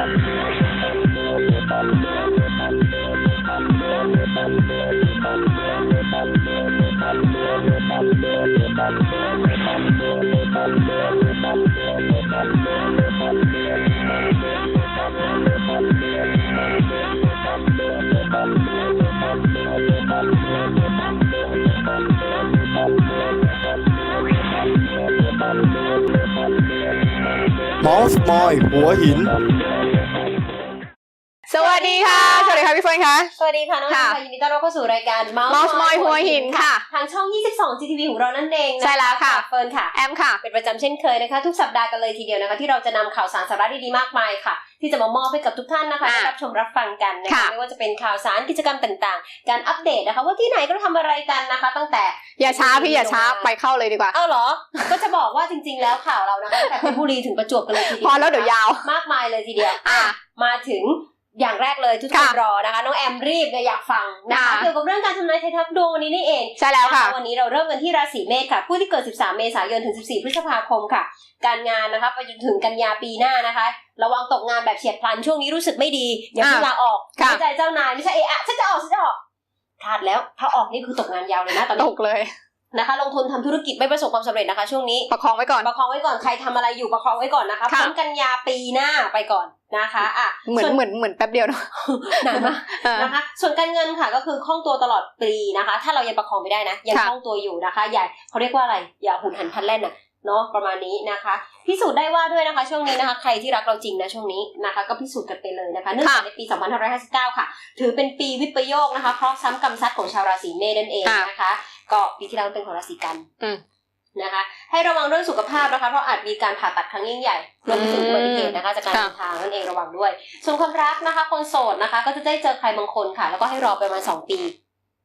มอสมอยหัวหินสวัส ดีค่ะ สวัสดีค่ะพี่เฟิร์นคะสวัสดีค่ะน้องๆค่ะค่ะยินดีต้อนรับเข้าสู่รายการ Mouse Mouse Moy หัวหินค่ะ ทางช่อง 22 GTV ของเรานั่นเองนใช่แล้วค่ะ เฟิร์นค่ะ แอมค่ะ เป็นประจำเช่นเคยนะคะ ทุกสัปดาห์กันเลยทีเดียวนะคะ ที่เราจะนำข่าวสารสาระดีๆ มากมายค่ะ ที่จะมามอบให้กับทุกท่านนะคะอะได้รับชมรับฟังกันนะคะค่ะไม่ว่าจะเป็นข่าวสารกิจกรรมต่างๆ การอัปเดตนะคะ ว่าที่ไหนก็ทำอะไรกันนะคะ ตั้งแต่ อย่าช้าพี่อย่าช้าไปเข้าเลยดีกว่าเอ้าเหรอ ก็จะบอกว่าจริง ๆ แล้วข่าวเรานะคะตั้งแต่เพชรบุรีถึงประจวบกันเลยทีเดียวพอแล้วเดี๋ยวยาวมากมายเลยทีเดียวอะมาถึง อย่างแรกเลยทุกคนค่ะรอนะคะน้องแอมรีบเนี่ยอยากฟังนะคะค่ะเกี่ยวกับเรื่องการทำนายไทายทักดวงวันนี้นี่เองใช่แล้วค่ะนวันนี้เราเริ่มกันที่ราศีเมษค่ะผู้ที่เกิด 13 เมษายนถึง 14 พฤษภาคมค่ะ การงานนะคะไปจนถึงกันยาปีหน้านะคะระวังตกงานแบบเฉียบพลันช่วงนี้รู้สึกไม่ดีอย่าเพิ่งอะลาออกค่ะไม่ใจเจ้านายไม่ใช่เอะอะฉันจะออกฉันจะออกพลาดแล้วถ้าออกนี่คือตกงานยาวเลยนะตอนตนี้กเลย นะคะลงทุนทำธุรกิจไม่ประสบความสำเร็จนะคะ ช่วงนี้ประคองไว้ก่อนประคองไว้ก่อนใครทำอะไรอยู่ประคองไว้ก่อนนะคะค่ะพ้นกันยาปีหน้าไปก่อนนะคะอะเหมือนส่วนเหมือนเหมือนแป๊บเดียวเนอะหนานมากเออนะคะ ส่วนการเงินค่ะก็คือคล่องตัวตลอดปีนะคะ ถ้าเรายังประคองไม่ได้นะยังค่ะคล่องตัวอยู่นะคะ อย่าเขาเรียกว่าอะไรอย่าหุนหันพลันแล่นอะเนาะประมาณนี้นะคะพิสูจน์ได้ว่าด้วยนะคะ ช่วงนี้นะคะ ใครที่รักเราจริงนะช่วงนี้นะคะ ก็พิสูจน์กันไปเลยนะคะเนื่องจากในปี 2559 ค่ะ ถือเป็นปีวิปโยคนะคะเพราะห์ซ้ำกรรมซัดของชาวราศีเมษนั่นเองนะคะ ก็ปีที่แล้วเป็นของราศีกันอืมนะคะ ให้ระวังเรื่องสุขภาพนะคะ เพราะอาจมีการผ่าตัดครั้งยิ่งใหญ่รวมไปถึงอุบัติเหตุนะคะ จากการค่ะเดินทางนั่นเองระวังด้วย ส่วนความรักนะคะ คนโสดนะคะ ก็จะได้เจอใครบางคนค่ะ แล้วก็ให้รอไปประมาณสองปี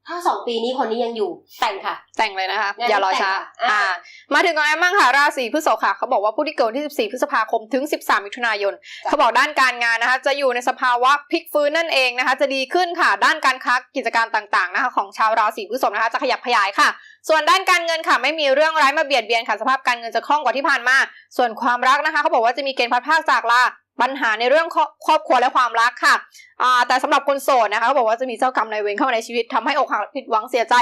ถ้าสองปีนี้คนนี้ยังอยู่แต่งค่ะ แต่งเลยนะคะงั้นอย่ารอช้าแต่งค่ะอ่าอ่า มาถึงของแอมบ้างค่ะราศีพฤษภค่ะ เขาบอกว่าผู้ที่เกิดวันที่ 14 พฤษภาคมถึง 13 มิถุนายน เขาบอกด้านการงานนะคะ จะอยู่ในสภาวะพลิกฟื้นนั่นเองนะคะ จะดีขึ้นค่ะ ด้านการค้ากิจการต่างๆนะคะ ของชาวราศีพฤษภนะคะ จะขยับขยายค่ะ ส่วนด้านการเงินค่ะ ไม่มีเรื่องร้ายมาเบียดเบียนค่ะสภาพการเงินจะคล่องกว่าที่ผ่านมา ส่วนความรักนะคะ เขาบอกว่าจะมีเกณฑ์พัดพรากจากลา ปัญหาในเรื่องครอบครอบครัวและความรักค่ะอ่าแต่สำหรับคนโสดนะคะเขาบอกว่าจะมีเจ้ากรรมนายเวรเข้ามาในชีวิตทำให้อกหักผิดหวังเสียใจ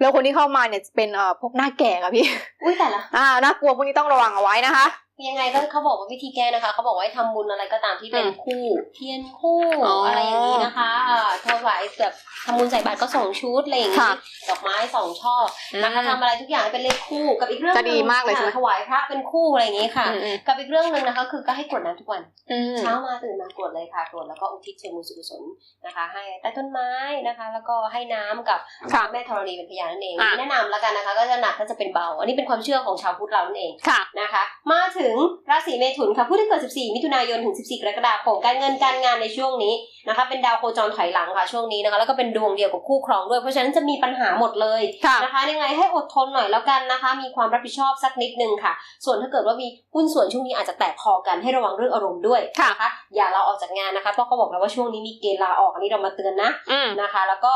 แล้วคนที่เข้ามาเนี่ยจะเป็นเอ่อพวกหน้าแก่ค่ะพี่อุ้ยแต่ละอ่าน่ากลัวพวกนี้ต้องระวังเอาไว้นะคะ ยังไงก็เขาบอกว่าวิธีแก้นะคะเขาบอกว่าให้ทำบุญอะไรก็ตามที่เป็นอืมคู่เทียนคู่อ๋อออะไรอย่างนี้นะคะอ่าถวายแบบทำบุญใส่บาตรก็สองชุดอะไรอย่างนี้ค่ะดอกไม้สองช่อนะคะอืมทำอะไรทุกอย่างให้เป็นเลขคู่กับอีกเรื่องจะดีหนึ่งมากเลยใช่ไหมค่ะถวายพระเป็นคู่อะไรอย่างนี้ค่ะอืมอืมกับอีกเรื่องหนึ่งนะคะ คือก็ให้กรวดน้ำทุกวันอืมเช้ามาตื่นมากรวดเลยค่ะกรวดแล้วก็อุทิศส่วนบุญส่วนกุศลนะคะ ให้ใต้ต้นไม้นะคะ แล้วก็ให้น้ำกับค่ะแม่ธรณีเป็นพยานนั่นเองอะแนะนำแล้วกันนะคะ ก็จะหนักก็จะเป็นเบา อันนี้เป็นความเชื่อของชาวพุทธเรานั่นเองค่ะนะคะ มาถึงราศีเมถุนค่ะผู้ที่เกิด 14 มิถุนายนถึง 14 กรกฎาคมการเงินการงานในช่วงนี้นะคะ เป็นดาวโคจรถอยหลังค่ะช่วงนี้นะคะ แล้วก็เป็นดวงเดียวกับคู่ครองด้วย เพราะฉะนั้นจะมีปัญหาหมดเลยค่ะนะคะยังไงให้อดทนหน่อยแล้วกันนะคะ มีความรับผิดชอบสักนิดนึงค่ะ ส่วนถ้าเกิดว่ามีหุ้นส่วนช่วงนี้อาจจะแตกคอกันให้ระวังเรื่องอารมณ์ด้วยค่ะนะคะอย่าลาออกจากงานนะคะเพราะเขาบอกแล้วว่าช่วงนี้มีเกณฑ์ลาออกอันนี้เรามาเตือนนะอืมนะคะ แล้วก็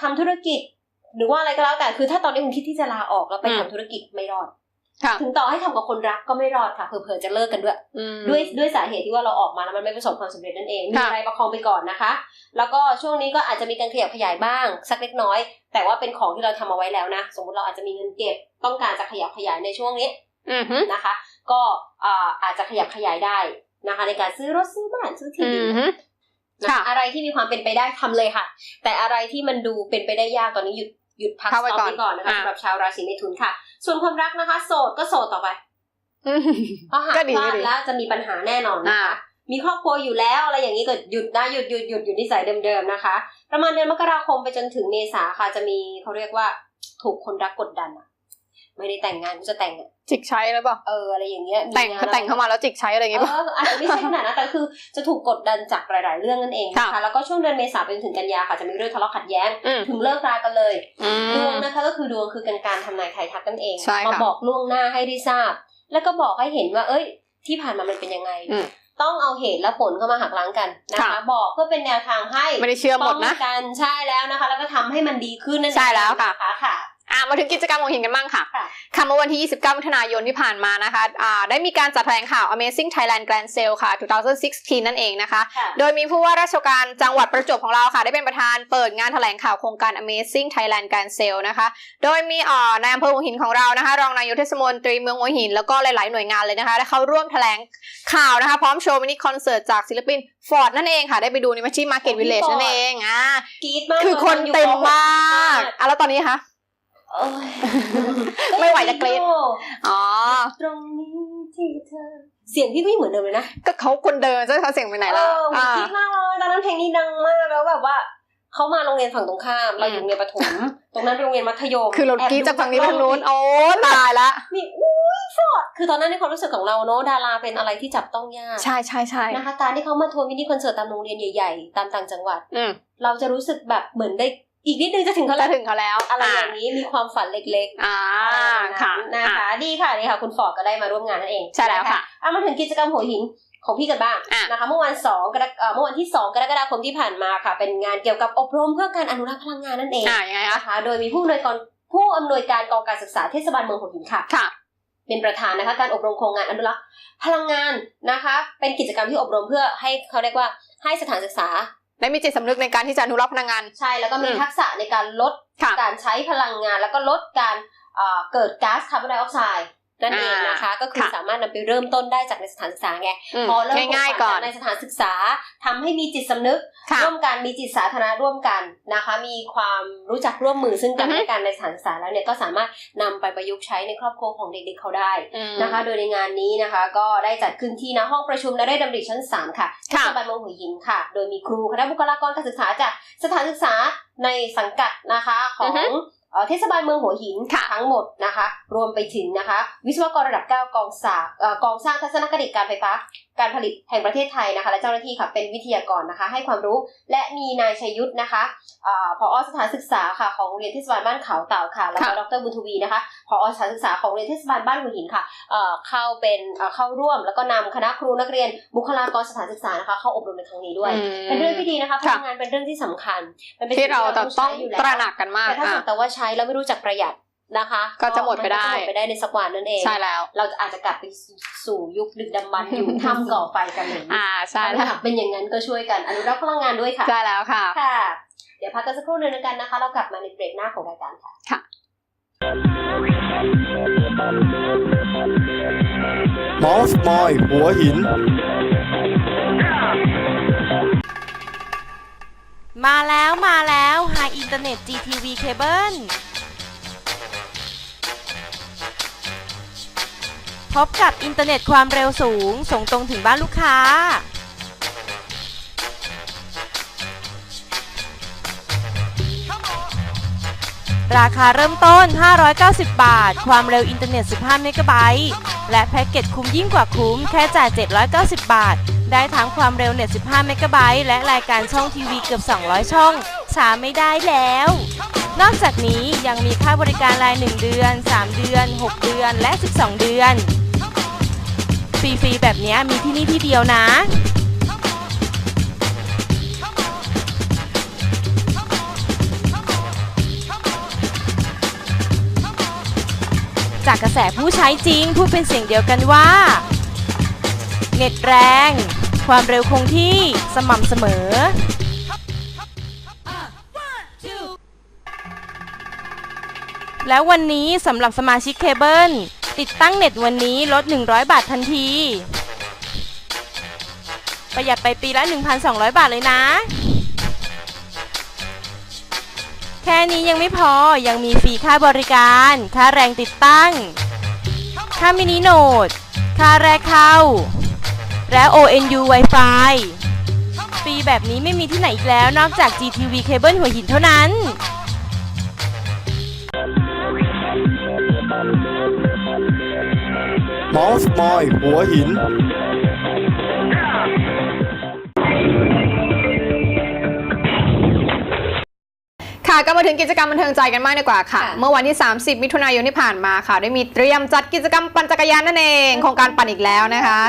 ทำธุรกิจหรือว่าอะไรก็แล้วแต่คือถ้าตอนนี้คุณคิดที่จะลาออกแล้วไปอืมทำธุรกิจไม่รอดค่ะ ถึงต่อให้ทำกับคนรักก็ไม่รอดค่ะเผลอๆจะเลิกกันด้วยอืมด้วยด้วยสาเหตุที่ว่าเราออกมาแล้วมันไม่ประสบความสำเร็จนั่นเองมีค่ะอะไรประคองไปก่อนนะคะ แล้วก็ช่วงนี้ก็อาจจะมีการขยับขยายบ้าง สักเล็กน้อย แต่ว่าเป็นของที่เราทำเอาไว้แล้วนะ สมมติเราอาจจะมีเงินเก็บต้องการจะขยับขยายในช่วงนี้อืมฮึนะคะ ก็อ่าอาจจะขยับขยายได้นะคะ ในการซื้อรถซื้อบ้านซื้อที่อืดินมฮึนะค่ะคะอะไรที่มีความเป็นไปได้ทำเลยค่ะ แต่อะไรที่มันดูเป็นไปได้ยากตอนนี้หยุดหยุดพักสเข้าไว้ต็อปก่อนไว้ก่อนนะคะอ่าสำหรับชาวราศีเมถุนค่ะ ส่วนความรักนะคะ โสดก็โสดต่อไปอืมเพราะหากก็ดีพลาก็ดดีแล้วจะมีปัญหาแน่นอนนะคะอ่ามีครอบครัวอยู่แล้วอะไรอย่างนี้ก็หยุดนะหยุดหยุดหยุดหยุดนิสัยเดิมๆนะคะ ประมาณเดือนมกราคมไปจนถึงเมษาค่ะจะมีเขาเรียกว่าถูกคนรักกดดันอะไม่ได้แต่งงานก็จะแต่งอะจิกใช้หรือเปล่าเอออะไรอย่างเงี้ยมีแต่งงานแต่งเข้ามาแล้วจิกใช้อะไรอย่างเอเงี้ยป่ะออาจจะไม่ใช่ขนาดนั้นแต่คือจะถูกกดดันจากหลาย ๆ เรื่องนั่นเองนะค่ะคะแล้วก็ช่วงเดือนเมษาไปจนถึงกันยาค่ะจะมีเรื่องทะเลาะขัดแย้งอืมถึงเลิกรากันเลย ก็คือดวงคือการการทำนายไทายทักนั่นเองใช่ค่ะมาบอกล่วงหน้าให้ได้ทราบ แล้วก็บอกให้เห็นว่า เอ้ย ที่ผ่านมามันเป็นยังไงอืมต้องเอาเหตุและผลเข้ามาหักล้างกันนะคะค่ะบอกเพื่อเป็นแนวทางให้ไม่ได้เชื่อหมดนะป้องกันใช่แล้วนะคะ แล้วก็ทำให้มันดีขึ้นนั่นเองใช่แล้วค่ะนค่ะ อะมาถึงกิจกรรมของหินกันบ้างค่ะค่ะค่ะเมื่อวันที่ 29 มิถุนายนที่ผ่านมานะคะอ่าได้มีการจัดแถลงข่าว Amazing Thailand Grand Sale ค่ะ 2016 นั่นเองนะคะค่ะโดยมีผู้ว่าราชการจังหวัดประจวบของเราค่ะ ได้เป็นประธานเปิดงานแถลงข่าวโครงการ Amazing Thailand Grand Sale นะคะ โดยมีอ่านายอำเภอหัวหินของเรานะคะ รองนายกเทศมนตรีเมืองหัวหิน แล้วก็หลาย ๆ หน่วยงานเลยนะคะได้เข้าร่วมแถลงข่าวนะคะพร้อมโชว์มินิคอนเสิร์ตจากศิลปินฟอร์ดนั่นเองค่ะ ได้ไปดูในที่ Market Village นั่นเองอ่ากรี๊ดมากคือคนเต็มมากอะแล้วตอนนี้คะโอ้ย ไม่ไหวจะกรี๊ดอ๋อ ตรงนี้ที่เธอ เสียงพี่ก็ยังเหมือนเดิมเลยนะ ก็เขาคนเดินจะเขาเสียงไปไหนเอล่ะอผมอ่าคิดมากเลยตอนนั้นเพลงนี้ดังมากแล้วแบบว่าเขามาโรงเรียนฝั่งตรงข้ามเราอยู่โรงเรียนประถม ตรงนั้นเป็นโรงเรียนมัธยม คือเรากรีดจากฝั่งนี้ไปทางนู้นโอ้ตายละมีอุ้ยฟอร์ดคือตอนนั้นในความรู้สึกของเราเนอะดาราเป็นอะไรที่จับต้องยาก ใช่ใช่ใช่นะคะการที่เขามาทัวร์มินิคอนเสิร์ตตามโรงเรียนใหญ่ ๆ ตามต่างจังหวัดอืมเราจะรู้สึกแบบเหมือนได้ อีกนิดนึงจะถึงเขาจะแล้วถึงเขาแล้ว อะไรอย่างนี้มีความฝันเล็กๆ อ่าอะไรแบบค่ะนั้นนะคะอะดีค่ะดีค่ะ คุณฟอร์ดก็ได้มาร่วมงานนั่นเองใช่แล้วค่ะนเอามาถึงกิจกรรมหัวหินของพี่กันบ้างอะนะคะเมื่อวันสองกรกเอ่อเมื่อวันที่สองกรกฎาคมที่ผ่านมาค่ะ เป็นงานเกี่ยวกับอบรมเพื่อการอนุรักษ์พลังงานนั่นเองอ่ายังไงคะนะคะโดยมีผู้อำนวยการผู้อำนวยการกองการศึกษาเทศบาลเมืองหัวหินค่ะค่ะ เป็นประธานนะคะการอบรมโครงงานอนุรักษ์พลังงานนะคะ เป็นกิจกรรมที่อบรมเพื่อให้เขาเรียกว่าให้สถานศึกษา ได้มีจิตสำนึกในการที่จะอนุรักษ์พลังงาน ใช่แล้วก็มีอืมทักษะในการลดค่ะการใช้พลังงาน แล้วก็ลดการเอ่อเกิดก๊าซคาร์บอนไดออกไซด์ นั่นเองนะคะ ก็คือค่ะสามารถนำไปเริ่มต้นได้จากในสถานศึกษาไงอืมพอเริ่มง่ายๆก่อนในสถานศึกษาทำให้มีจิตสำนึกค่ะร่วมกันมีจิตสาธารณะร่วมกันนะคะ มีความรู้จักร่วมมือซึ่งกันอือฮึและกันในสถานศึกษาแล้วเนี่ยก็สามารถนำไปประยุกต์ใช้ในครอบครัวของเด็กๆเขาได้อืมนะคะ โดยในงานนี้นะคะ ก็ได้จัดขึ้นที่ณห้องประชุมนเรศดำริชั้น 3 ค่ะค่ะเทศบาลเมืองหัวหินค่ะ โดยมีครูคณะบุคลากรการศึกษาจากสถานศึกษาในสังกัดนะคะขออืงอฮึ เอ่อเทศบาลเมืองหัวหินค่ะทั้งหมดนะคะ รวมไปถึงนะคะ วิศวกรระดับ 9 กองสาเอ่อกองสร้างทัศนคติการไฟฟ้า การผลิตแห่งประเทศไทยนะคะ และเจ้าหน้าที่ค่ะเป็นวิทยากรนะคะ ให้ความรู้และมีนายชัยยุทธนะคะเอ่อผอสถานศึกษาค่ะของโรงเรียนเทศบาลบ้านเขาเต่าค่ะ แล้วก็ค่ะดรบุญทวีนะคะผอสถานศึกษาของโรงเรียนเทศบาลบ้านหัวหินค่ะเอ่อเข้าเป็นเอ่อเข้าร่วม แล้วก็นำคณะครูนักเรียนบุคลากรสถานศึกษานะคะ เข้าอบรมในครั้งนี้ด้วยอืมเป็นเรื่องที่ดีนะคะพค่ะลังงานเป็นเรื่องที่สำคัญ มันเป็นที่เราจะต้องใช้ยู่แล้วตระหนักกันมากแต่ถ้าอะสมมติแต่ว่าใช้แล้วไม่รู้จักประหยัด นะคะก็จะหมดไปได้นก็จะหมดไปได้ในสักวันนั่นเอง ใช่แล้ว เราจะอาจจะกลับไปสู่ยุคดึกดำบรรพ์อยู่ทำก่อไฟกันเลยอ่าใช่ถ้าแล้วหากเป็นอย่างนั้นก็ช่วยกันอนุรักษ์พลังงานด้วยค่ะ ใช่แล้วค่ะ ค่ะ เดี๋ยวพักกันสักครู่หนึงแล้วกันนะคะ เรากลับมาในเบรกหน้าของรายการค่ะมอสมอยหัวหิน มาแล้วมาแล้ว High Internet GTV Cable พบกับอินเทอร์เน็ตความเร็วสูง ส่งตรงถึงบ้านลูกค้า ราคาเริ่มต้น 590 บาท ความเร็วอินเทอร์เน็ต 15 เมกะไบต์และแพ็กเกจคุ้มยิ่งกว่าคุ้ม แค่จ่าย 790 บาท ได้ทั้งความเร็วเน็ต 15 เมกะไบต์และรายการช่องทีวีเกือบ 200 ช่องช้าไม่ได้แล้ว นอกจากนี้ยังมีค่าบริการราย 1 เดือน 3 เดือน 6 เดือน และ 12 เดือน รีๆแบบนี้มีที่นี่ที่เดียวนะจากกระแสผู้ใช้จริง พูดเป็นเสียงเดียวกันว่า เน็ตแรง ความเร็วคงที่สม่ำเสมอ แล้ววันนี้สำหรับสมาชิกเคเบิล ติดตั้งเน็ตวันนี้ลด 100 บาททันที ประหยัดไปปีละ 1,200 บาทเลยนะ แค่นี้ยังไม่พอยังมีฟรีค่าบริการ ค่าแรงติดตั้ง ค่ามินิโนด ค่าแรกเข้า และ ONU Wi-Fi ฟรีแบบนี้ไม่มีที่ไหนอีกแล้วนอกจาก GTV Cable หัวหินเท่านั้น มอสมอย หัวหินค่ะค่ะก็มาถึงกิจกรรมบันเทิงใจกันมากดีกว่าค่ะ ค่ะ เมื่อวันที่ 30 มิถุนายนที่ผ่านมาค่ะ ได้มีเตรียมจัดกิจกรรมปั่นจักรยานนั่นเองโครงการปั่นอีกแล้วนะคะ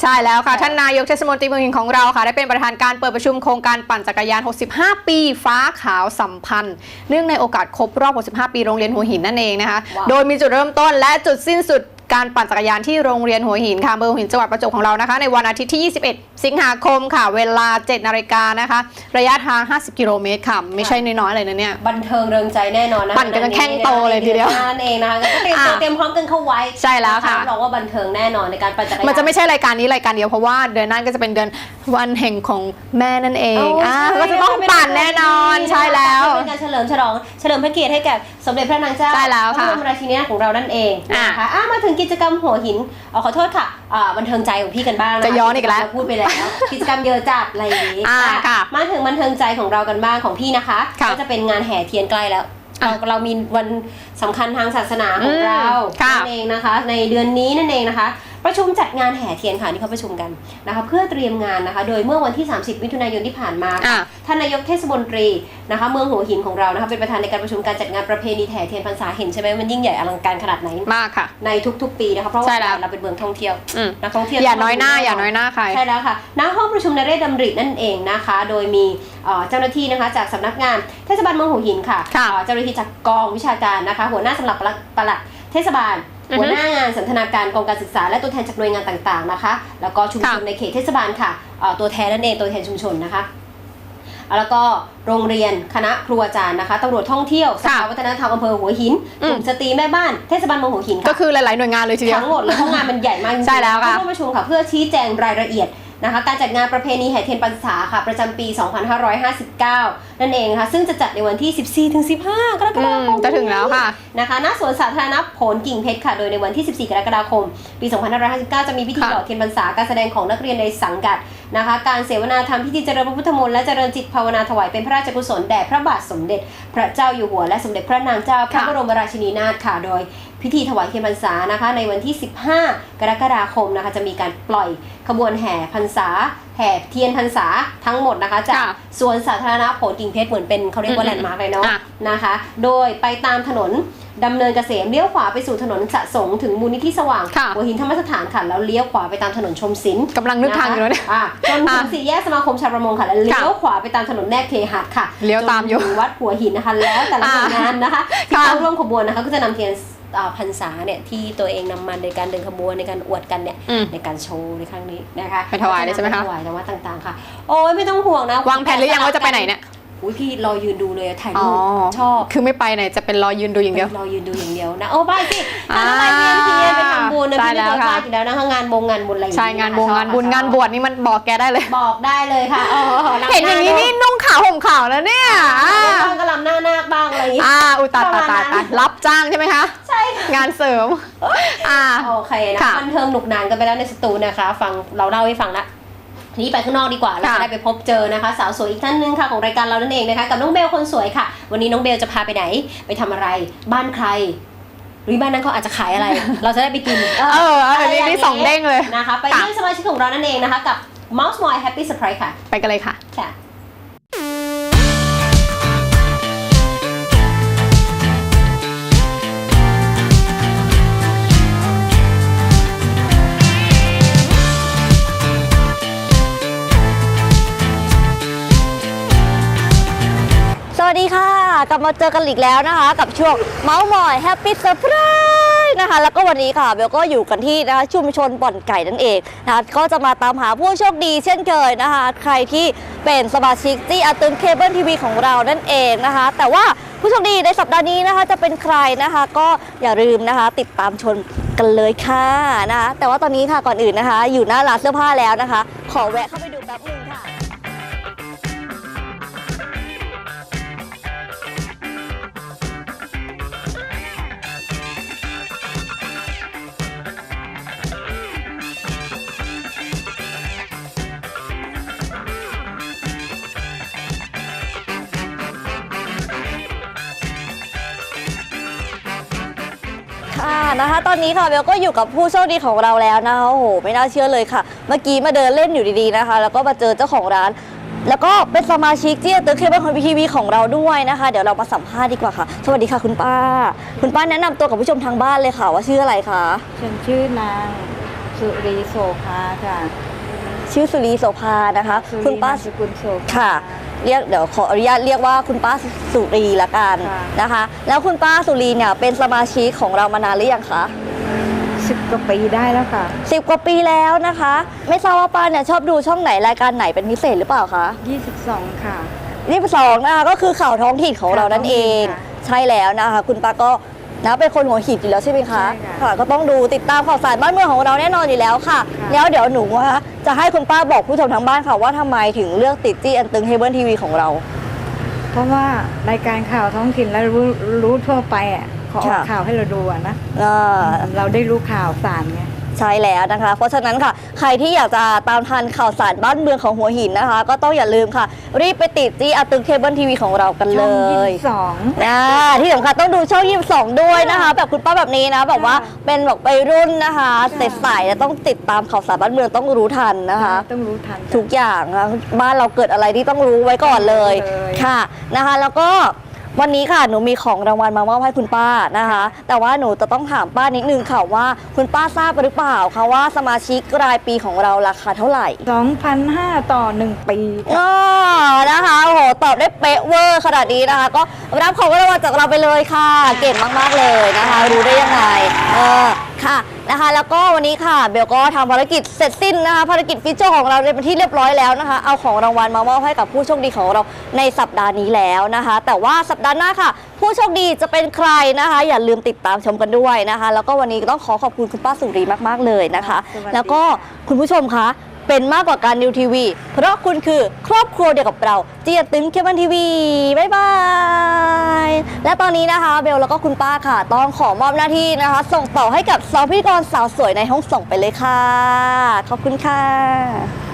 ใช่แล้วค่ะ ท่านนายกเทศมนตรีเมืองหินของเราค่ะ ได้เป็นประธานการเปิดประชุมโครงการปั่นจักรยาน 65 ปีฟ้าขาวสัมพันธ์ เนื่องในโอกาสครบรอบ 65 ปีโรงเรียนหัวหินนั่นเองนะคะ ว้าว โดยมีจุดเริ่มต้นและจุดสิ้นสุด การปั่นจักรยานที่โรงเรียนหัวหินค่ะอำเภอหัวหินจังหวัดประจวบของเรานะคะในวันอาทิตย์ที่ 21 สิงหาคมค่ะ เวลา 7 นาฬิกานะคะ ระยะทาง 50 กิโลเมตรค่ะ ไม่ใช่น้อยๆเลยนะเนี่ย บันเทิงเริงใจแน่นอนนะปั่นกันจนแข้งโตเลยทีเดียวนั่นเองนะคะก็เตรียมตัวอะเตรียมพร้อมกันเข้าไว้ใช่แล้วค่ะรับรองว่าบันเทิงแน่นอนในการปั่นจักรยานมันจะไม่ใช่รายการนี้รายการเดียวเพราะว่าเดือนหนั้นก็จะเป็นเดือนวันแห่งของแม่นั่นเองโอ่าใช่ก็จะต้องปั่นแน่นอนใช่แล้วเป็นการเฉลิมฉลองเฉลิมพระเกียรติให้แก่สมเด็จพระนางเจ้าใช่แล้วค่ะพระบรมราชินีนาถของเรานั่นเองอะนะคะอะมาถึงกิจกรรมหัวหินเอ่อขอโทษค่ะอ่าบันเทิงใจของพี่กันบ้างนะคะจะย้อนอีกแล้วเราพูดไปแล้ว กิจกรรมเยอะจัดอะไรอย่างนี้อ่าอะค่ะมาถึงบันเทิงใจของเรากันบ้างของพี่นะคะค่ะ ก็จะเป็นงานแห่เทียนใกล้แล้วอะเราเรามีวันสำคัญทางศาสนาของอืมเราค่ะ นั่นเองนะคะ ในเดือนนี้นั่นเองนะคะ ประชุมจัดงานแห่เทียนค่ะที่เขาประชุมกันนะคะเพื่อเตรียมงานนะคะ โดยเมื่อวันที่ 30 มิถุนายนที่ผ่านมาอะท่านนายกเทศมนตรีนะคะ เมืองหัวหินของเรานะคะเป็นประธานในการประชุมการจัดงานประเพณีแห่เทียนพรรษาเห็นใช่ไหมมันยิ่งใหญ่อลังการขนาดไหนมากค่ะ ในทุกๆ ปีนะคะเพราะใช่ว่าแล้วเราเป็นเมืองท่องเที่ยวอืมนักท่องเที่ยวอย่าน้อยหน้าต้งมอย่าน้อยหน้าใครใช่แล้วค่ะณห้องประชุมนเรศดำรินั่นเองนะคะ โดยมีเอ่อเจ้าหน้าที่นะคะจากสำนักงานเทศบาลเมืองหัวหินค่ะค่ะเอ่อเจ้าหน้าที่จากกองวิชาการนะคะ หัวหน้าสำหรับปลัดปลัดเทศบาลอือฮึ หัวหน้างานสันทนาการกองการศึกษา และตัวแทนจากหน่วยงานต่างๆนะคะ แล้วก็ชุมชนค่ะในเขตเทศบาลค่ะเอ่อตัวแทนนั่นเองตัวแทนชุมชนนะคะแล้วก็โรงเรียนคณะครูอาจารย์นะคะตำรวจท่องเที่ยวสภาวัฒนธรรมอำเภอหัวหินอืกมลุ่มสตรีแม่บ้านเทศบาลเมืองหัวหินก็ค่ะคือหลายๆหน่วยงานเลยทีเดียวทั้งหมดเลยเพราะงานมันใหญ่มากจริงๆใช่แล้วค่ะเข้าร่วมประชุมค่ะเพื่อชี้แจงรายละเอียด นะคะการจัดงานประเพณีแห่เทียนพรรษาค่ะประจำปี 2559 นั่นเองค่ะ ซึ่งจะจัดในวันที่ 14ถึง15 กรกอืฎามคมจะถึงแล้วค่ะนะคะณสวนสาธารณะโผลกิ่งเพชรค่ะ โดยในวันที่ 14 กรกฎาคม ปี 2559 จะมีพิธีค่ะหล่อเทียนพรรษาการแสดงของนักเรียนในสังกัดนะคะการเสวนาธรรมพิธีเจริญพระพุทธมนต์และเจริญจิตภาวนาถวายเป็นพระราชกุศลแด่พระบาทสมเด็จ พระเจ้าอยู่หัวและสมเด็จพระนางเจ้าพระค่ะบรมราชินีนาถค่ะโดย พิธีถวายเทียนพรรษานะคะ ในวันที่ 15 กรกฎาคมนะคะ จะมีการปล่อยขบวนแห่พรรษา แห่เทียนพรรษาทั้งหมดนะคะ จากค่ะสวนสาธารณะโผลกิ่งเพชรเหมือนเป็นเขาเรียกว่าอืแลมนด์มาร์กเลยเนาะอะนะคะ โดยไปตามถนนดำเนินเกษมเลี้ยวขวาไปสู่ถนนสะสงถึงมูลนิธิสว่างค่ะหัวหินธรรมสถานค่ะแล้วเลี้ยวขวาไปตามถนนชมศิลป์กำลังนึกทางอยู่แล้วเนี่ยอะจนถึอะงสี่แยกสมาคมชาวประมงค่ะแล้วเลี้ยวขวาไปตามถนนแนกเคหัดค่ะเลี้ยวตามอยู่จนถึงวัดหัวหินนะคะ แล้วแต่ละหน่วยงานนะคะที่ค่ะเข้าร่วมขบวนนะคะก็จะนำเทียนอ่า พรรษาเนี่ยที่ตัวเองนำมาในการเดินขบวนในการอวดกันเนี่ยอืมในการโชว์ในครั้งนี้นะคะไปถวายเลยใช่ไหมคะถวายในวัดต่างๆค่ะ โอ้ยไม่ต้องห่วงนะวางแผนหรือยังว่าจะไปไหนเนี่ย อุ้ยพี่รอยืนดูเลยอะถ่ายอ๋อรูปชอบคือไม่ไปไหนจะเป็นรอยืนดูอย่างเดียวรอยืนดูอย่างเดียวนะโอ้ไปสิอ่าถ้าไปเพียนเพียนไปทำบุญนะใช่พี่ไม่แล้วเคยพค่ะลาดอยู่แล้วนะคะงานบงงานบุญอะไรอย่างใช่เงี้ยงานบวงชอบงานบุญค่ะงานบวชนี่มันบอกแกได้เลยบอกได้เลยค่ะโอ้โหำเห็นอย่างนี้หนี่นุ่งขาวห่มขาวแล้วเนี่ยน้าอ่าบ้างก็ลำหน้านาคบ้างอะไรอย่างงี้อ่าอุยตายตายตายประมาณนั้ตายนรับจ้างใช่ไหมคะใช่ค่ะงานเสริมอ่าโอเคนะค่ะบันเทิงหนุกหนานกันไปแล้วในสตูนะคะ ฟังเราเล่าให้ฟังละ ทีนี้ไปข้างนอกดีกว่าเราค่ะจะได้ไปพบเจอนะคะ สาวสวยอีกท่านหนึงค่ะของรายการเรานั่นเองนะคะกับน้องเบลคนสวยค่ะ วันนี้น้องเบลจะพาไปไหน ไปทำอะไรบ้านใครหรือบ้านนั้นเขาอาจจะขายอะไร เราจะได้ไปกิน เออเออนี่นี่สองเด้งเลยนะคะไปค่ะเยี่ยมสมาชิกของเรานั่นเองนะคะกับ Mouse Moy Happy Surprise ค่ะ ไปกันเลยค่ะค่ะ กลับมาเจอกันอีกแล้วนะคะ กับช่วงเมาส์มอยแฮปปี้เซอร์ไพรส์นะคะ แล้วก็วันนี้ค่ะเบลก็อยู่กันที่นะคะชุมชนบ่อนไก่นั่นเองนะคะก็จะมาตามหาผู้โชคดีเช่นเคยนะคะ ใครที่เป็นสมาชิกที่อาตึงเคเบิลทีวีของเรานั่นเองนะคะ แต่ว่าผู้โชคดีในสัปดาห์นี้นะคะจะเป็นใครนะคะ ก็อย่าลืมนะคะ ติดตามชมกันเลยค่ะนะคะแต่ว่าตอนนี้ค่ะก่อนอื่นนะคะ อยู่หน้าร้านเสื้อผ้าแล้วนะคะ ขอแวะเข้าไปดูแป๊บนึงค่ะ นะคะ ตอนนี้ค่ะเบลก็อยู่กับผู้โชคดีของเราแล้วนะคะโอ้โหไม่น่าเชื่อเลยค่ะ เมื่อกี้มาเดินเล่นอยู่ดีๆนะคะ แล้วก็มาเจอเจ้าของร้าน แล้วก็เป็นสมาชิกที่ตึกเคเบิลคอนทีวีของเราด้วยนะคะ เดี๋ยวเรามาสัมภาษณ์ดีกว่าค่ะ สวัสดีค่ะคุณป้า คุณป้าแนะนำตัวกับผู้ชมทางบ้านเลยค่ะ ว่าชื่ออะไรคะ ฉันชื่อนางสุรีโสภาค่ะชื่อสุรีโสภานะคะ สุรีคุณป้านมสกุลโสภา ค่ะ เรียกเดี๋ยวขออนุญาตเรียกว่าคุณป้าสุรีละกันค่ะนะคะ แล้วคุณป้าสุรีเนี่ยเป็นสมาชิกของเรามานานหรือยังคะสิบกว่าปีได้แล้วค่ะสิบกว่าปีแล้วนะคะ ไม่ทราบว่าป้าเนี่ยชอบดูช่องไหนรายการไหนเป็นพิเศษหรือเปล่าคะ22 ค่ะนี่สองนะคะก็คือข่าวท้องถิ่นของเรานั่นเองข่าวท้องถิ่นค่ะใช่แล้วนะคะ คุณป้าก็ นะเป็นคนหัวหินอยู่แล้วใช่ไหมคะใช่ค่ะก็ต้องดูติดตามข่าวสารบ้านเมืองของเราแน่นอนอยู่แล้วค่ะ ค่ะ แล้วเดี๋ยวหนูนะคะจะให้คุณป้าบอกผู้ชมทางบ้านค่ะว่าทำไมถึงเลือกติดจี้อันตึงเฮเบิลทีวีของเรา เพราะว่ารายการข่าวท้องถิ่นแล้วรู้รู้ทั่วไปอะเขาออกค่ะ ข่าวให้เราดูอะนะ อ่า เราได้รู้ข่าวสารไง ใช่แล้วนะคะ เพราะฉะนั้นค่ะ ใครที่อยากจะตามทันข่าวสารบ้านเมืองของหัวหินนะคะ ก็ต้องอย่าลืมค่ะ รีบไปติดจี้อันตึงเคเบิลทีวีของเรากันเลช่องย22อ่าที่สำคัญต้องดูช่องยี่สองด้วยนะคะ แบบคุณป้าแบบนี้นะแบบว่าเป็นแบบวัยรุ่นนะคะเสร็จสายแล้วต้องติดตามข่าวสารบ้านเมืองต้องรู้ทันนะคะ ต้องรู้ทัน ทุกอย่างนะบ้านเราเกิดอะไรที่ต้องรู้ไว้ก่อนเลย เลย ค่ะนะคะ แล้วก็ วันนี้ค่ะหนูมีของรางวัลมามอบให้คุณป้านะคะ แต่ว่าหนูจะต้องถามป้านิดนึงค่ะว่าคุณป้าทราบหรือเปล่าคะว่าสมาชิกรายปีของเราราคาเท่าไหร่2,500ต่อ 1 ปีอ๋อนะคะโอ้โหตอบได้เป๊ะเวอร์ขนาดนี้นะคะ ก็รับของรางวัลจากเราไปเลยค่ะ เก่งมากๆเลยนะคะ รู้ได้ยังไงเออค่ะนะคะ แล้วก็วันนี้ค่ะเบลก็ทำภารกิจเสร็จสิ้นนะคะภารกิจฟิชเจอร์ของเราเป็นที่เรียบร้อยแล้วนะคะ เอาของรางวัลมามอบให้กับผู้โชคดีของเราในสัปดาห์นี้แล้วนะคะ แต่ว่าสัปดาห์หน้าค่ะ ผู้โชคดีจะเป็นใครนะคะ อย่าลืมติดตามชมกันด้วยนะคะ แล้วก็วันนี้ก็ต้องขอขอบคุณคุณป้าสุรีมากๆเลยนะคะสวัสดีค่ะแล้วก็คุณผู้ชมคะเป็นมากกว่าการดูทีวี เพราะคุณคือครอบครัวเดียวกับเรา เจียตึงเคบันทีวี บ๊ายบาย และตอนนี้นะคะ เบลแล้วก็คุณป้าค่ะ ต้องขอมอบหน้าที่นะคะ ส่งต่อให้กับสองพิธีกรสาวสวยในห้องส่งไปเลยค่ะ ขอบคุณค่ะ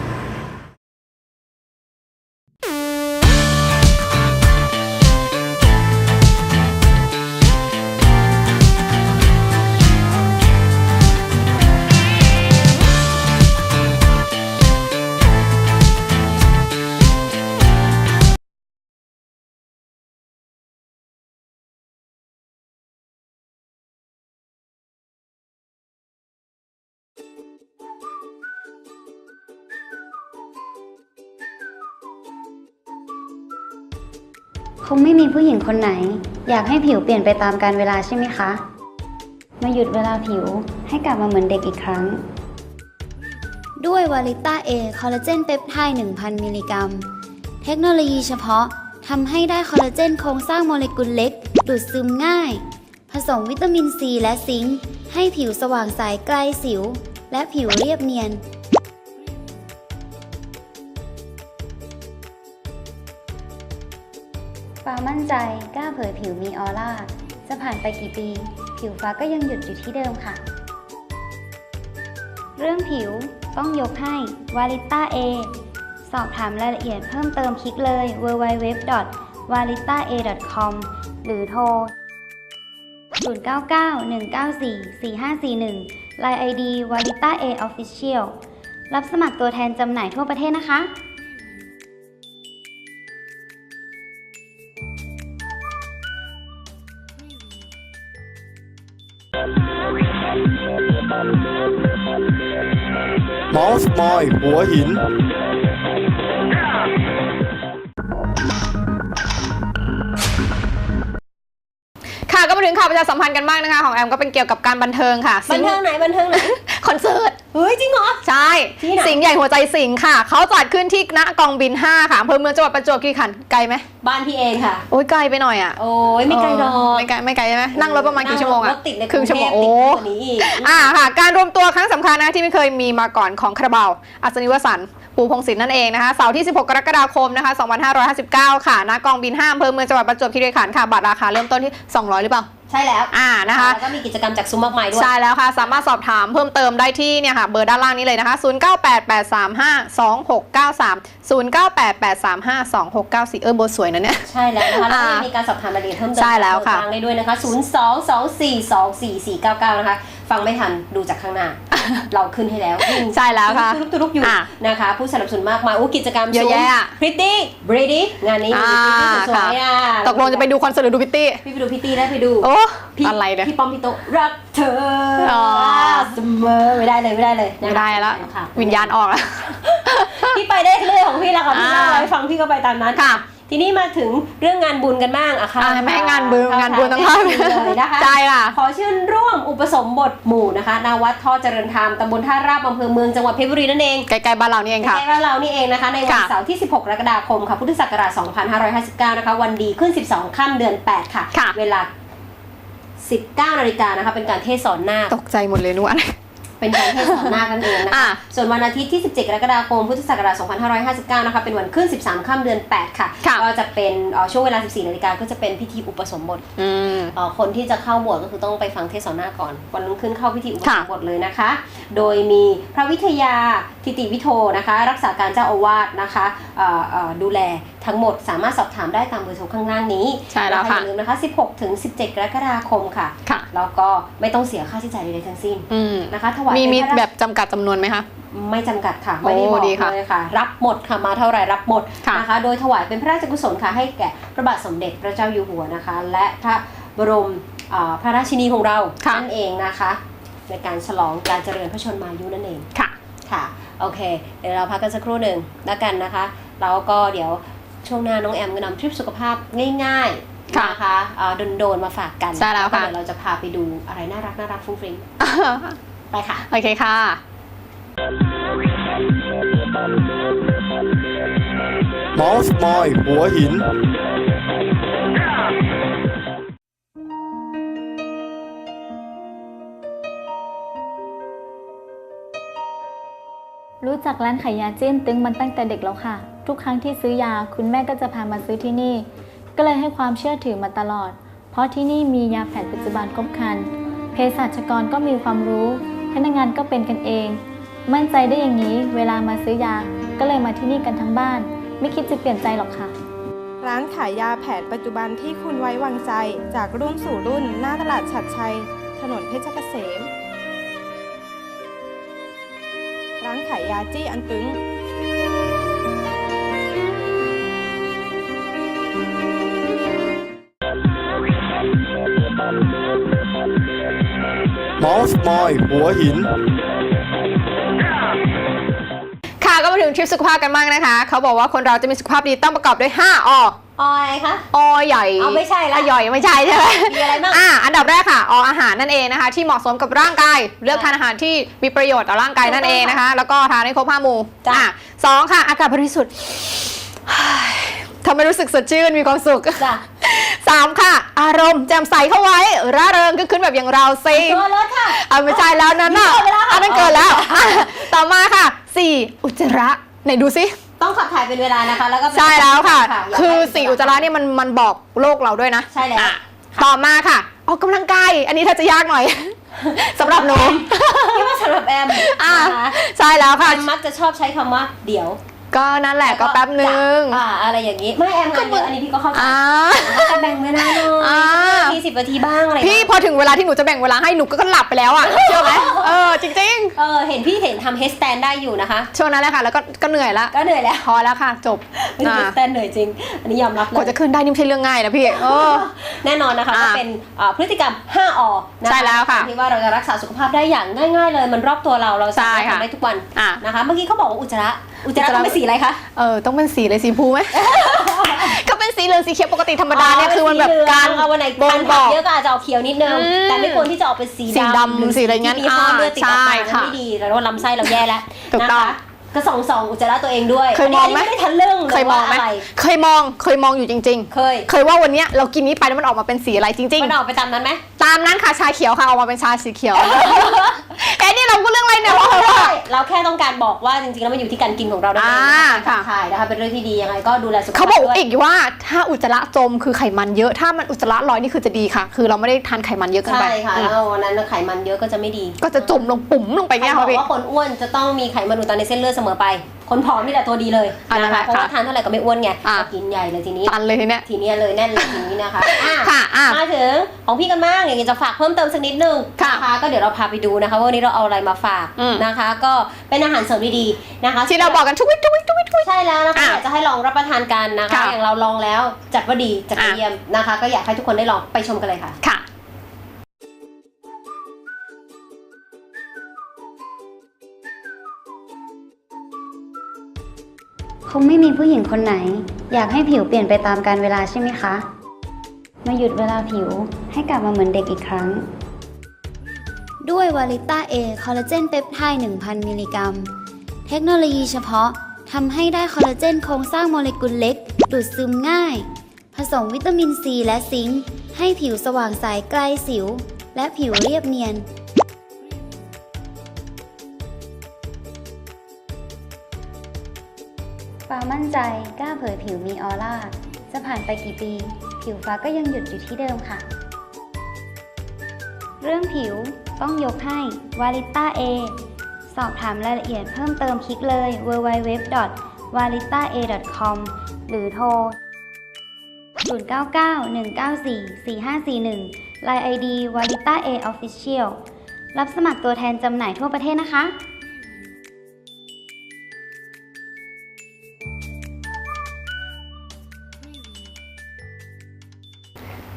คงไม่มีผู้หญิงคนไหน อยากให้ผิวเปลี่ยนไปตามกาลเวลาใช่ไหมคะ มาหยุดเวลาผิวให้กลับมาเหมือนเด็กอีกครั้ง ด้วยวาลิต้าเอคอลลาเจนเปปไทด์1,000 มิลลิกรัม เทคโนโลยีเฉพาะทำให้ได้คอลลาเจนโครงสร้างโมเลกุลเล็ก ดูดซึมง่าย ผสมวิตามินซีและซิงค์ให้ผิวสว่างใสไกลสิว และผิวเรียบเนียน มั่นใจกล้าเผยผิวมีออร่า จะผ่านไปกี่ปี ผิวฟ้าก็ยังหยุดอยู่ที่เดิมค่ะ เรื่องผิวต้องยกให้วาลิต้าเอสอบถามรายละเอียดเพิ่มเติมคลิกเลย www.walitaA.com หรือโทร 0991944541 Line ID w a l i t a A Official รับสมัครตัวแทนจำหน่ายทั่วประเทศนะคะ มอสมอยหัวหิน ค่ะก็มาถึงข่าวประชาสัมพันธ์กันบ้างนะคะ ของแอมก็เป็นเกี่ยวกับการบันเทิงค่ะบันเทิงไหนบันเทิงไหน คอนเสิร์ต เฮ้ยจริงเหรอ ใช่ ที่ไหน สิงห์ใหญ่หัวใจสิงห์ค่ะ เขาจัดขึ้นที่ณกองบิน 5 ค่ะอำเภอเมืองจังหวัดประจวบคีรีขันธ์ไกลไหมบ้านพี่เองค่ะ โอ้ยไกลไปหน่อยอะโอ้ยไม่ไกลหรอก ไม่ไกลไม่ไกลใช่ไหมนั่งรถประมาณกี่ชั่วโมงรอะถติดในครึ่งชั่วโมงกรุโอ้เทพติดกว่านี้อีกอ่าค่ะการรวมตัวครั้งสำคัญนะที่ไม่เคยมีมาก่อนของคาราบาวอัศนิวสันต์ปูพงศิลป์นั่นเองนะคะเสาร์ที่ 16 กรกฎาคมนะคะ2559 ค่ะณกองบิน5อำเภอเมืองจังหวัดประจวบคีรีขันธ์ค่ะบัตรราคาเริ่มต้นที่ 200 หรือเปล่า ใช่แล้วอ่านะคะแล้วก็มีกิจกรรมจากซุ้มมากมายด้วย ใช่แล้วค่ะ สามารถสอบถามเพิ่มเติมได้ที่เนี่ยค่ะเบอร์ด้านล่างนี้เลยนะคะ 0988352693 0988352694 เออเบอร์สวยนะเนี่ย ใช่แล้วนะคะแล้วก็อ่ายังมีการสอบถามรายละเอียดเพิ่มเติมใช่แล้วค่ะทางได้ด้วยนะคะ 0 2 2 4 2 4 4 9 9 นะคะ ฟังไม่ทันดูจากข้างหน้า เราขึ้นให้แล้ววิ่งใช่แล้วค่ะตุลุกตุลุกอยู่อะนะคะ ผู้สนับสนุนมากมายโอ้กิจกรรมเยอะแยะพริตตี้บรีดี้งานนี้มีอ่าพริตตี้สวยๆอะตกลงจะไปดูคอนเสิร์ตหรือดูพิตตี้พี่ไปดูพิตตี้ได้ไปดูโอ้พี่อะไรเนี่ยพี่ป้อมพี่โตะรักเธออ๋อเสมอไม่ได้เลยไม่ได้เลยนะคะไม่ได้แล้วค่ะวิญญาณออกแล้วพี่ไปได้เรื่อยของพี่แล้วค่ะพี่อ่าเล่าให้ฟังพี่ก็ไปตามนั้นค่ะ ทีนี้มาถึงเรื่องงานบุญกันบ้างอะค่ะอ่าแม่งานบุญค่ะงานบุญต้องค่ะเข้าเลยนะคะใช่ค่ะขอเชิญร่วมอุปสมบทหมู่นะคะนาวัดท่อเจริญธรรมตำบลท่าราบอำเภอเมืองจังหวัดเพชรบุรีนั่นเองใกล้ๆบ้านเรานี่เองค่ะใกล้ๆบ้านเรานี่เองนะคะในวันค่ะเสาร์ที่ 16กรกฎาคมค่ะพุทธศักราช2559นะคะวันดีขึ้น 12ค่ำเดือน 8 ค่ะค่ะเวลา 19นาฬิกานะคะเป็นการเทศน์สอนนาคตกใจหมดเลยนึกว่าอะไร เป็นการเทศน์สอนนาคนั่นเองนะอะคะ ส่วนวันอาทิตย์ที่ 17 กรกฎาคม พุทธศักราช 2559 นะคะ เป็นวันขึ้น 13 ค่ำเดือน 8 ค่ะค่ะก็จะเป็นเอ่อช่วงเวลา 14 นาฬิกาก็จะเป็นพิธีอุปสมบทอืมเอ่อคนที่จะเข้าบวชก็คือต้องไปฟังเทศน์สอนนาคก่อน วันรุ่งขึ้นเข้าพิธีอุปสค่ะมบทเลยนะคะ โดยมีพระวิทยาทิติวิโทนะคะ รักษาการเจ้าอาวาสนะคะเอ่อเอ่อดูแลทั้งหมดสามารถสอบถามได้ตามเบอร์โทรข้างล่างนี้ใช่แล้วนค่ะอย่าลืมนะคะ 16 ถึง 17 กรกฎาคมค่ะค่ะแล้วก็ไม่ต้องเสียค่าใช้จ่ายใดๆทั้งสิ้นอืมนะคะถวายมีเป็นมีพระราชแบบจำกัดจำนวนไหมคะไม่จำกัดค่ะไม่ได้บอโอ้กดีค่ะเลยค่ะ รับหมดค่ะมาเท่าไหร่รับหมดค่ะนะคะ โดยถวายเป็นพระราชกุศลค่ะให้แก่พระบาทสมเด็จพระเจ้าอยู่หัวนะคะ และพระบรมอ่าพระราชินีของเราค่ะนั่นเองนะคะ ในการฉลองการเจริญพระชนมายุนั่นเองค่ะค่ะ โอเค เดี๋ยวเราพักกันสักครู่หนึ่งแล้วกันนะคะ แล้วก็เดี๋ยว ช่วงหน้าน้องแอมก็นำทริปสุขภาพง่ายๆค่ะนะคะอ่าโดนๆมาฝากกันใช่แล้วค่ะก็เดี๋ยวเราจะพาไปดูอะไรน่ารักน่ารักฟุ้งฟริ้งไปค่ะ โอเคค่ะเมาส์มอยหัวหินรู้จักร้านขายยาจิ้นตึงมันตั้งแต่เด็กแล้วค่ะ ทุกครั้งที่ซื้อยาคุณแม่ก็จะพามาซื้อที่นี่ ก็เลยให้ความเชื่อถือมาตลอด เพราะที่นี่มียาแผนปัจจุบันครบครันเภสัชกรก็มีความรู้ พนักงานก็เป็นกันเอง มั่นใจได้อย่างนี้ เวลามาซื้อยาก็เลยมาที่นี่กันทั้งบ้าน ไม่คิดจะเปลี่ยนใจหรอกค่ะ ร้านขายยาแผนปัจจุบันที่คุณไว้วางใจจากรุ่นสู่รุ่น หน้าตลาดฉัดชัย ถนนเพชรเกษมร้านขายยาจี้อันตึง มาส์มอยหัวหิน ค่ะก็มาถึงทริปสุขภาพกันบ้างนะคะ เขาบอกว่าคนเราจะมีสุขภาพดีต้องประกอบด้วย 5อออยคะ อใหญ่เอาไม่ใช่ละอใหญ่ไม่ใช่ใช่ไหมมีอะไรบ้างอ่าอันดับแรกค่ะ ออาหารนั่นเองนะคะ ที่เหมาะสมกับร่างกาย เลือกทานอาหารที่มีประโยชน์ต่อร่างกายนั่นเองนะคะ แล้วก็ทานให้ครบห้าหมู่จ้ะ อะสองค่ะ อากาศบริสุทธิ์ทำให้รู้สึกสดชื่นมีความสุข จ้ะ สามค่ะ อารมณ์แจ่มใสเข้าไว้ ร่าเริงก็ขึ้นแบบอย่างเราสิตัวรถค่ะเอาไม่ใช่แล้วนั้นน่ะนี่เกินไปแล้วค่ะอันนั้นเกินแล้วอะต่อมาค่ะสี่อุจจาระไหนดูสิต้องขับถ่ายเป็นเวลานะคะ แล้วก็เป็นใช่แล้วค่ะอยากให้คือสีอุจจาระเนี่ยมันมันบอกโลกเราด้วยนะ ใช่แล้วอะต่อมาค่ะออกกำลังกายอันนี้ถ้าจะยากหน่อยสำหรับหนูพี่ว่าสำหรับแอมอะนะคะใช่แล้วแอค่ะมมักจะชอบใช้คำว่าเดี๋ยว ก็นั่นแหละก็แป๊บนึง อ่าอะไรอย่างนี้ ไม่แอมงานเยอะอันนี้พี่ก็เข้าใจอ่า แต่แบ่งเวลาหน่อยอ่าทีสิบนาทีบ้างอะไรพี่พอถึงเวลาที่หนูจะแบ่งเวลาให้หนูก็หลับไปแล้วอะ เชื่อไหมเออจริงเออเห็นพี่เห็นทำเฮสแตนได้อยู่นะคะ ๆช่วงนั้นแหละค่ะ แล้วก็ก็เหนื่อยละก็เหนื่อยแล้วพอแล้วค่ะ จบเป็นเฮอ่าสแตนเหนื่อยจริง อันนี้ยอมรับเลกว่ายจะขึ้นได้นี่ไม่ใช่เรื่องง่ายนะพี่เออ แน่นอนนะคะอ่าก็เป็นอ่าพฤติกรรม 5อนะคะใช่แล้วค่ะที่ว่าเราจะรักษาสุขภาพได้อย่างง่าย ๆ เลยมันรอบตัวเราเราสามารถใช่ค่ะ ทำได้ทุกวันอะ นะคะ เมื่อกี้เขาบอกว่าอุจจาระ อุจจาระอุจจาระต้องเป็นสีอะไรคะ เออต้องเป็นสีเลยสีพูไหม ก็เป็นสีเหลืองสีเขียวปกติธรรมดาเนี่ยคือมันแบบการเอาวันไหนบ่ทางนบผัอกเยอะก็อาจจะเอาเขียวนิดนึงอืมแต่ไม่ควรที่จะออกเป็นสีสีดำหรือสีอะไรงั้นที่มีห้อเลือดติดออกมาอ่าใช่ค่ะไม่ดีแล้วลำไส้เราแย่แล้วถูกต้องนะคะก็ส่องส่องอุจจาระตัวเองด้วยเคยมองไหมนนี้ไม่ได้ทันเรื่องลเคยมองไหมว่าะรเคยมองเคยมองอยู่จริงเคยๆเคยว่าวันเนี้ยเรากินนี้ไปแล้วมันออกมาเป็นสีอะไรจริงมันออกไปตามนั้นไหมๆตามนั้นค่ะชาเขียวค่ะออกมาเป็นชาสีเขียว เราแค่ต้องการบอกว่าจริงๆแล้วมันอยู่ที่การกินของเราด้วยอ่าการขัค่ะบถ่ายนะคะเป็นเรื่องที่ดียังไงก็ดูแลสุขภาพเขาบอกด้วยอีกว่าถ้าอุจจาระจมคือไขมันเยอะถ้ามันอุจจาระลอยนี่คือจะดีค่ะ คือเราไม่ได้ทานไขมันเยอะเกินไปใช่ค่ะอืมแล้ววันนั้นไขมันเยอะก็จะไม่ดี ก็จะจมลงปุ๋มลงไปใครเงี้ยบอค่ะกพี่ว่าคนอ้วนจะต้องมีไขมันอุดตันในเส้นเลือดเสมอไป คนผอมนี่แหละตัวดีเลยอะนะคะนะคะเพราะว่าทานเท่าไหร่ก็ไม่อ้วนไงอะก็กินใหญ่เลยทีนี้ ตันเลยทีเนี้ย ทีเนี้ยเลยแน่นเลยทีนี้นะคะอะค่ะอะมาถึงของพี่กันบ้างอยากจะฝากเพิ่มเติมสักนิดนึงค่ะนะคะก็เดี๋ยวเราพาไปดูนะคะว่าวันนี้เราเอาอะไรมาฝากอืม นะคะ ก็เป็นอาหารเสริมดีๆนะคะที่เราบอกกันทุกวิทุกวิทุกวิทุกวิใช่แล้วนะคะอะอยากจะให้ลองรับประทานกันนะคะ ค่ะอย่างเราลองแล้วจัดว่าดีจัดว่าอะ เยี่ยมนะคะ ก็อยากให้ทุกคนได้ลองไปชมกันเลยค่ะ ค่ะ คงไม่มีผู้หญิงคนไหน อยากให้ผิวเปลี่ยนไปตามกาลเวลาใช่ไหมคะ มาหยุดเวลาผิวให้กลับมาเหมือนเด็กอีกครั้ง ด้วยวาลิต้าเอคอลลาเจนเปปไทด์1,000 มิลลิกรัม เทคโนโลยีเฉพาะทำให้ได้คอลลาเจนโครงสร้างโมเลกุลเล็ก ดูดซึมง่าย ผสมวิตามินซีและซิงค์ให้ผิวสว่างใสไกลสิว และผิวเรียบเนียน มั่นใจกล้าเผยผิวมีออร่า จะผ่านไปกี่ปี ผิวฟ้าก็ยังหยุดอยู่ที่เดิมค่ะ เรื่องผิวต้องยกให้วาลิต้าเอสอบถามรายละเอียดเพิ่มเติมคลิกเลย www.walitaA.com หรือโทร 0991944541 Line ID w a l i t a A Official รับสมัครตัวแทนจำหน่ายทั่วประเทศนะคะ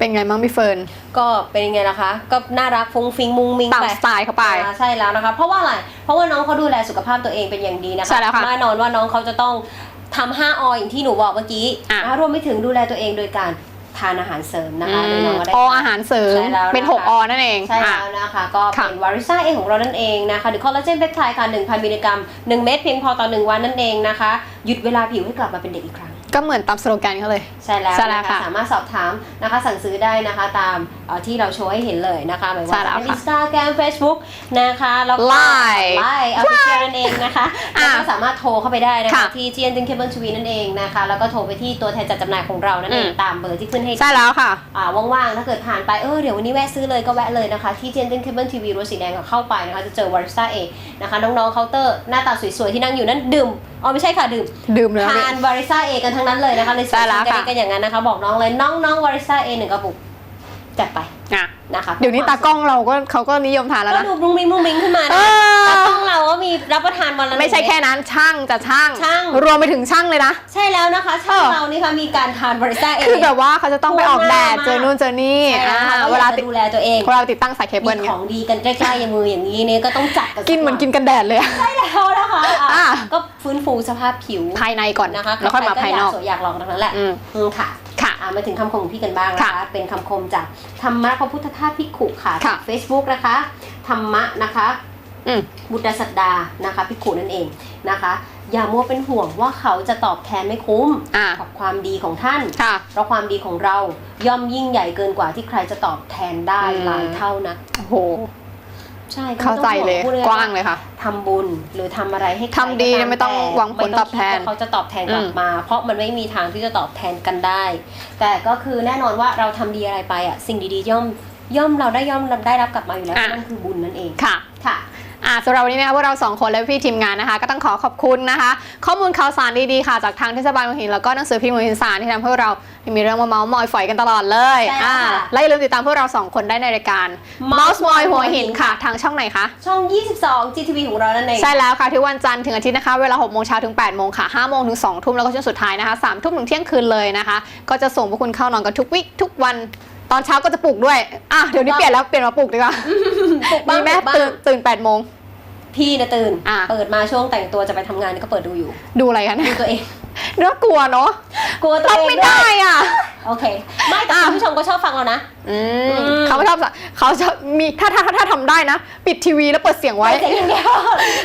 เป็นไงบ้างพี่เฟิร์น ก็เป็นยังไงล่ะคะ ก็น่ารักฟุ้งฟิงมุงมิงตามไปสไตล์เข้าไปอ่าใช่แล้วนะคะ เพราะว่าอะไร เพราะว่าน้องเขาดูแลสุขภาพตัวเองเป็นอย่างดีนะคะ ใช่แล้วค่ะ แน่นอนว่าน้องเขาจะต้องทำห้าออย่างที่หนูบอกเมื่อกี้อะ นะคะรวมไปถึงดูแลตัวเองโดยการทานอาหารเสริมนะคะโดยน้องก็ได้อทนอาหารเสริม ใช่แล้วนะคะเป็น6อนั่นเองใช่อะ แล้วนะคะ ก็ค่ะเป็นวาริซ่าเองของเรานั่นเองนะคะ หรือคอลลาเจนเปปไทด์ค่ะ1,000มิลลิกรัม 1 เม็ดเพียงพอต่อ 1 วันนั่นเองนะคะ หยุดเวลาผิวให้กลับมาเป็นเด็กอีกครั้ง ก็เหมือนตามสโลแกนเขาเลย ใช่แล้วใช่แล้วนะคะค่ะ สามารถสอบถามนะคะสั่งซื้อได้นะคะตามเอ่อ ที่เราโชว์ให้เห็นเลยนะคะไม่ใช่ว่าแล้วจะเป็นค่ะอินสตาแกรมเฟซบุ๊กนะคะแล้วก็ Line ไลน์ออฟฟิเชียลนั่นเองนะคะอะแล้วก็สามารถโทรเข้าไปได้นะคะค่ะที่เจียนดึงเคเบิลทวีนั่นเองนะคะแล้วก็โทรไปที่ตัวแทนจัดจำหน่ายของเรานั่นเองอืมตามเบอร์ที่ขึ้นให้ใช่แล้วค่ะอ่าว่างๆถ้าเกิดผ่านไปเออเดี๋ยววันนี้แวะซื้อเลยก็แวะเลยนะคะ ที่เจนเทนเคเบิลทีวีรถสีแดงก็เข้าไปนะคะจะเจอวาริสต้าเอนะคะน้องๆเคาน์เตอร์หน้าตาสวยๆที่นั่งอยู่นั่นดื่มอ๋อไม่ใช่ค่ะดื่มดื่มเลยทานวาริซ่าเอกันทั้งนั้นเลยนะคะเลยใช่แล้วกันค่ะกันอย่างนั้นนะคะบอกน้องเลยน้องๆวาริซ่าเอหนึ่งกระปุก จัดไปอะ นะคะเดี๋ยวนี้ตากล้องเราก็เขาก็นิยมทานแล้วก็นะ ดูบลุงบิงบลุงบิงขึ้นมาเอนะอตากล้องเราก็มีรับประทานวันละหนึ่งไม่ใช่แค่เด นั้นช่างจะช่าง ช่าง รวมไปถึงช่างเลยนะใช่แล้วนะคะช่างเออ เรานี่ค่ะมีการทานวาริซ่าเอคือแบบว่าเขาจะต้องไปออกแดดทั่วหน้าเจอนู่นเจอนี่ใช่แล้วอ่าค่ะก็เวอลายากติจะดดูแลตัวเองเวลาติดตั้งสายเคเบิลมีไงของดีกันใกล้ๆมืออย่างนี้เนี่ยก็ต้องจัดกันกินเหมือนกินกันแดดเลยอะ ใช่แล้วนะคะอะ อะก็ฟื้นฟูสภาพผิวภายในก่อนนะคะแล้วค่อยมาภายนอก ใครก็อยากสวยอยากลองทั้งนั้นแหละอืม อืมค่ะ ค่ะ อะมาถึงคำคมของพี่กันบ้างนะคะค่ะเป็นคำคมจากธรรมะพระพุทธทาสพิกขุค่ะค่ะจาก Facebook นะคะ ธรรมะนะคะ อืม บุตรสัตดานะคะพิกขุนั่นเองนะคะ อย่ามัวเป็นห่วงว่าเขาจะตอบแทนไม่คุ้มอ่า กับความดีของท่าน ค่ะ เพราะความดีของเราย่อมยิ่งใหญ่เกินกว่าที่ใครจะตอบแทนได้อืม หลายเท่านะโอ้โห ใช่ก็เข้าไม่ใจต้องห่วเลยพูดกว้างเลยค่ะ ทำบุญหรือทำอะไรให้ใครทำดีก็าไม่ต้องแหวังผลตอบแทนไม่งคิดว่าเขาจะตอบแทนกลัอืบม มา เพราะมันไม่มีทางที่จะตอบแทนกันได้ แต่ก็คือแน่นอนว่าเราทำดีอะไรไปอะสิ่งดีๆย่อม ย่อมเราได้ย่อมได้รับกลับมาอยู่แล้วอะนั่นคือบุญนั่นเองค่ะค่ะอ่าสำหรับวันนี้นะคะพวกเราสองคนและพี่ทีมงานนะคะ ก็ต้องขอขอบคุณนะคะ ข้อมูลข่าวสารดีๆค่ะ จากทางเทศบาลหัวหินแล้วก็หนังสือพิมพ์หัวหินสารที่ทำให้เรามีเรื่องมาเมาส์มอยฝอยกันตลอดเลยใช่แล้วอ่าค่ะและอย่าลืมติดตามพวกเราสองคนได้ในรายการ Mouse Mouse Moy หัวหินหัวหินค่ะ ทางช่องไหนคะช่อง 22 GTV ของเรานั่นเองใช่แล้วค่ะที่วันจันทร์ถึงอาทิตย์นะคะ เวลา6โมงเช้าถึง8โมงค่ะ5โมงถึง2ทุ่มแล้วก็ช่วงสุดท้ายนะคะ3ทุ่มถึงเที่ยงคืนเลยนะคะ ก็จะส่งพวกคุณเข้านอนกันทุกวิคทุกวัน ตอนเช้าก็จะปลุกด้วย อะเดี๋ยวนี้เปลี่ยนแล้วเปลี่ยนมาปลุกดีกว่าปลุกบ้ามีงแม่ปลุกบ้าง ตื่นตื่น8โมง พี่นะตื่น อะ เปิดมาช่วงแต่งตัวจะไปทำงานก็เปิดดูอยู่ ดูอะไรกันดูตัวเอง น่ากลัวเนาะกลัวตัวรับเองไม่ด้วยได้อะ โอเค ไม่แต่อะคุณผู้ชมก็ชอบฟังเรานะ อืมอืม เขาชอบเขาจะมีถ้าถ้าถ้าทำได้นะ ปิดทีวีแล้วเปิดเสียงไว้ไว้เสียงอย่างเดียว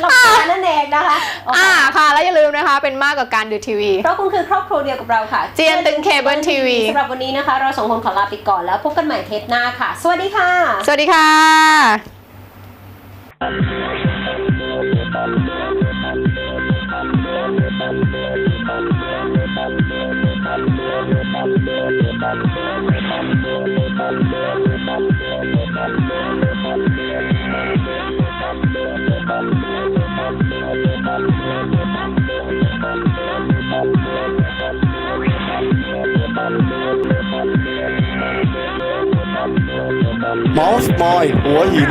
เราแค่นั่นเองนะคะโอเคอ่าค่ะ แล้วอย่าลืมนะคะ เป็นมากกว่าการดูทีวี เพราะคุณคือครอบครัวเดียวกับเราค่ะเจียนตึงเคเบิลทีวีสำหรับวันนี้นะคะ เราสองคนขอลาไปก่อนแล้วพบกันใหม่เทปหน้าค่ะ สวัสดีค่ะ สวัสดีค่ะ Thank you. Boss Boy của Hiển